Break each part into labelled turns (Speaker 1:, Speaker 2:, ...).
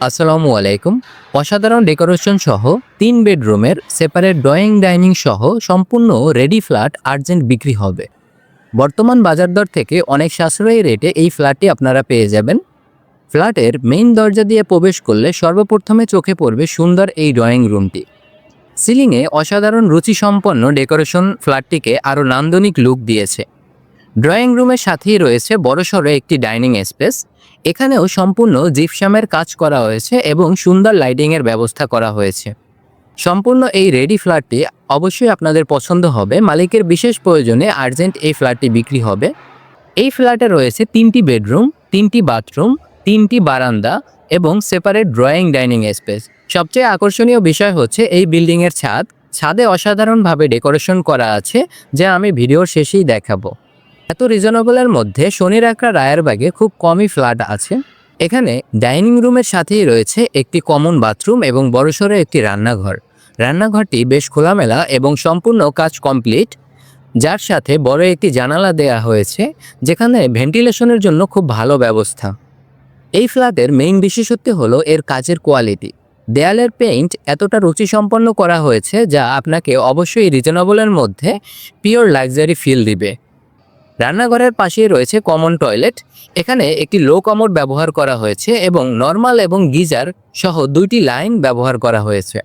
Speaker 1: আসসালামু আলাইকুম। অসাধারণ ডেকোরেশন সহ তিন বেডরুমের সেপারেট ড্রয়িং ডাইনিং সহ সম্পূর্ণ রেডি ফ্ল্যাট আর্জেন্ট বিক্রি হবে। বর্তমান বাজার দর থেকে অনেক সাশ্রয়ী রেটে এই ফ্ল্যাটটি আপনারা পেয়ে যাবেন। ফ্ল্যাটের মেইন দরজা দিয়ে প্রবেশ করলে সর্বপ্রথমে চোখে পড়বে সুন্দর এই ড্রয়িং রুমটি। সিলিংয়ে অসাধারণ রুচিসম্পন্ন ডেকোরেশন ফ্ল্যাটটিকে আরও নান্দনিক লুক দিয়েছে। ড্রয়িং রুমের সাথেই রয়েছে বড়সড় একটি ডাইনিং স্পেস। এখানেও সম্পূর্ণ জিপসামের কাজ করা হয়েছে এবং সুন্দর লাইটিংয়ের ব্যবস্থা করা হয়েছে। সম্পূর্ণ এই রেডি ফ্ল্যাটটি অবশ্যই আপনাদের পছন্দ হবে। মালিকের বিশেষ প্রয়োজনে আর্জেন্ট এই ফ্ল্যাটটি বিক্রি হবে। এই ফ্ল্যাটে রয়েছে তিনটি বেডরুম, তিনটি বাথরুম, তিনটি বারান্দা এবং সেপারেট ড্রয়িং ডাইনিং স্পেস। সবচেয়ে আকর্ষণীয় বিষয় হচ্ছে এই বিল্ডিংয়ের ছাদ। ছাদে অসাধারণভাবে ডেকোরেশন করা আছে, যা আমি ভিডিওর শেষেই দেখাবো। এত রিজনেবলের মধ্যে শনির একটা রায়েরবাগে খুব কমই ফ্ল্যাট আছে। এখানে ডাইনিং রুমের সাথেই রয়েছে একটি কমন বাথরুম এবং বড়সড় একটি রান্নাঘর। রান্নাঘরটি বেশ খোলামেলা এবং সম্পূর্ণ কাজ কমপ্লিট যার সাথে বড় একটি জানালা দেয়া হয়েছে, যেখানে ভেন্টিলেশনের জন্য খুব ভালো ব্যবস্থা। এই ফ্ল্যাটের মেইন বিশেষত্ব হলো এর কাজের কোয়ালিটি দেয়ালের পেইন্ট এতটা রুচিসম্পন্ন করা হয়েছে, যা আপনাকে অবশ্যই রিজনেবলের মধ্যে পিওর লাক্সারি ফিল দিবে। রান্নাঘরের পাশেই রয়েছে কমন টয়লেট এখানে একটি লো কমোড ব্যবহার করা হয়েছে এবং নর্মাল এবং গিজার সহ দুইটি লাইন ব্যবহার করা হয়েছে।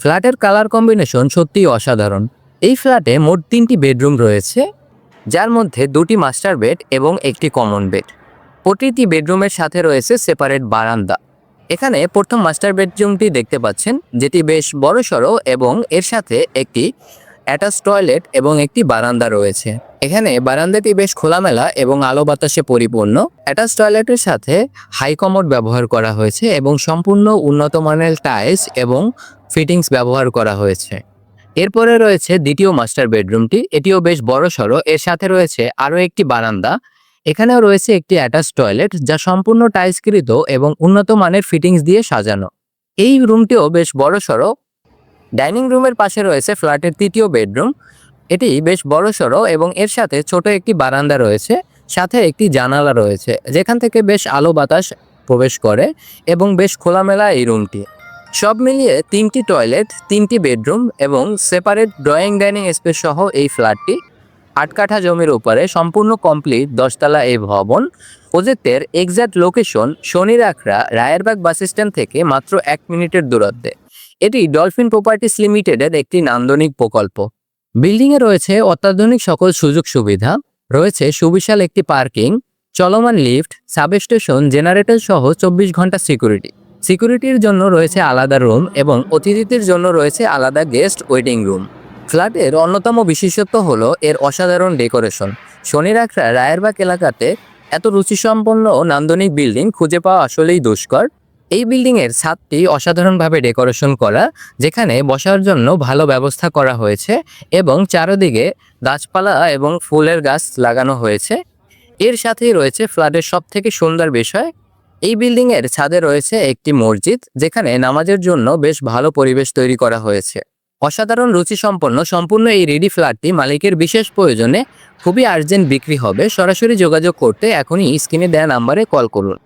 Speaker 1: ফ্ল্যাটের কালার কম্বিনেশন সত্যিই অসাধারণ। এই ফ্ল্যাটে মোট তিনটি বেডরুম রয়েছে, যার মধ্যে দুটি মাস্টার বেড এবং একটি কমন বেড প্রতিটি বেডরুমের সাথে রয়েছে সেপারেট বারান্দা। এখানে প্রথম মাস্টার বেডরুমটি দেখতে পাচ্ছেন, যেটি বেশ বড়সড় এবং এর সাথে একটি অ্যাটাচ টয়লেট এবং একটি বারান্দা রয়েছে। এখানে বারান্দাটি বেশ খোলামেলা এবং আলো বাতাসে পরিপূর্ণ। অ্যাটাচ টয়লেটের সাথে হাই কমোড ব্যবহার করা হয়েছে এবং সম্পূর্ণ উন্নত মানের টাইলস এবং ফিটিংস ব্যবহার করা হয়েছে। এরপরে রয়েছে দ্বিতীয় মাস্টার বেডরুমটি। এটিও বেশ বড় সড়ো এর সাথে রয়েছে আরও একটি বারান্দা। এখানেও রয়েছে একটি অ্যাটাচ টয়লেট যা সম্পূর্ণ টাইলসকৃত এবং উন্নত মানের ফিটিংস দিয়ে সাজানো। এই রুমটিও বেশ বড় সড়ো ডাইনিং রুমের পাশে রয়েছে ফ্ল্যাটের তৃতীয় বেডরুম। এটি বেশ বড় সড়ো এবং এর সাথে ছোট একটি বারান্দা রয়েছে, সাথে একটি জানালা রয়েছে, যেখান থেকে বেশ আলো বাতাস প্রবেশ করে এবং বেশ খোলামেলা এই রুমটি। সব মিলিয়ে তিনটি টয়লেট, তিনটি বেডরুম এবং সেপারেট ড্রয়িং ডাইনিং স্পেস সহ এই ফ্ল্যাটটি আট কাঠা জমির উপরে সম্পূর্ণ কমপ্লিট দশতলা এই ভবন। প্রজেক্টের এক্সাক্ট লোকেশন শনির আখড়া রায়েরবাগ বাস স্ট্যান্ড থেকে মাত্র এক মিনিটের দূরত্বে। এটি ডলফিন প্রপার্টিস লিমিটেডের একটি নান্দনিক প্রকল্প। বিল্ডিংয়ে রয়েছে অত্যাধুনিক সকল সুযোগ সুবিধা, রয়েছে সুবিশাল একটি পার্কিং, চলমান লিফট, সাবস্টেশন, জেনারেটর সহ চব্বিশ ঘণ্টা সিকিউরিটি। সিকিউরিটির জন্য রয়েছে আলাদা রুম এবং অতিথিদের জন্য রয়েছে আলাদা গেস্ট ওয়েটিং রুম। ফ্ল্যাটের অন্যতম বিশেষত্ব হল এর অসাধারণ ডেকোরেশন। শনির আখড়া রায়েরবাগ এলাকাতে এত রুচিসম্পন্ন নান্দনিক বিল্ডিং খুঁজে পাওয়া আসলেই দুষ্কর। এই বিল্ডিংয়ের ছাদটি অসাধারণভাবে ডেকোরেশন করা, যেখানে বসার জন্য ভালো ব্যবস্থা করা হয়েছে এবং চারদিকে গাছপালা এবং ফুলের গাছ লাগানো হয়েছে। এর সাথেই রয়েছে ফ্ল্যাটের সব থেকে সুন্দর বিষয়। এই বিল্ডিংয়ের ছাদে রয়েছে একটি মসজিদ, যেখানে নামাজের জন্য বেশ ভালো পরিবেশ তৈরি করা হয়েছে। অসাধারণ রুচিসম্পন্ন সম্পূর্ণ এই রেডি ফ্ল্যাটটি মালিকের বিশেষ প্রয়োজনে খুবই আর্জেন্ট বিক্রি হবে। সরাসরি যোগাযোগ করতে এখনই স্ক্রিনে দেয়া নাম্বারে কল করুন।